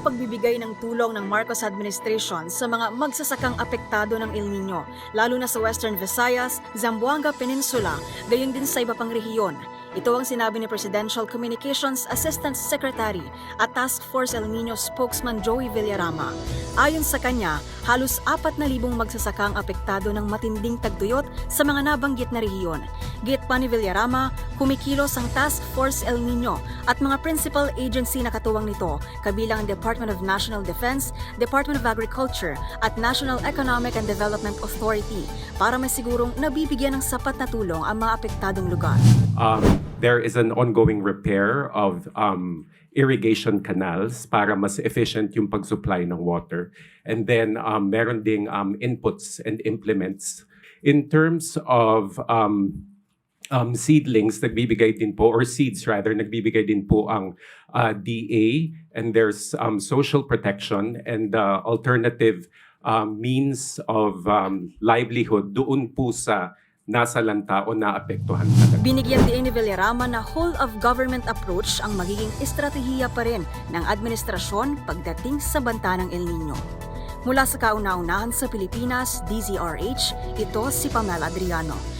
ang pagbibigay ng tulong ng Marcos administration sa mga magsasakang apektado ng El Nino, lalo na sa Western Visayas, Zamboanga Peninsula, gayon din sa iba pang rehiyon. Ito ang sinabi ni Presidential Communications Assistant Secretary at Task Force El Nino spokesman Joey Villarama. Ayon sa kanya, halos 4,000 magsasakang apektado ng matinding tagtuyot sa mga nabanggit na rehiyon. Git pa ni Villarama, kumikilos ang Task Force El Nino at mga principal agency na katuwang nito, kabilang ang Department of National Defense, Department of Agriculture at National Economic and Development Authority para masigurong nabibigyan ng sapat na tulong ang mga apektadong lugar. Um, there is an ongoing repair of um, irrigation canals para mas efficient yung pag-supply ng water. And then um, meron ding um, inputs and implements. In terms of um, um, seedlings, nagbibigay din po, or seeds rather, nagbibigay din po ang uh, DA and there's um, social protection and uh, alternative um, means of um, livelihood doon po sa nasa lanta o naapektuhan. Binigyan din ni Villarama na whole-of-government approach ang magiging estratehiya pa rin ng administrasyon pagdating sa banta ng El Nino. Mula sa kauna-unahan sa Pilipinas, DZRH, ito si Pamela Adriano.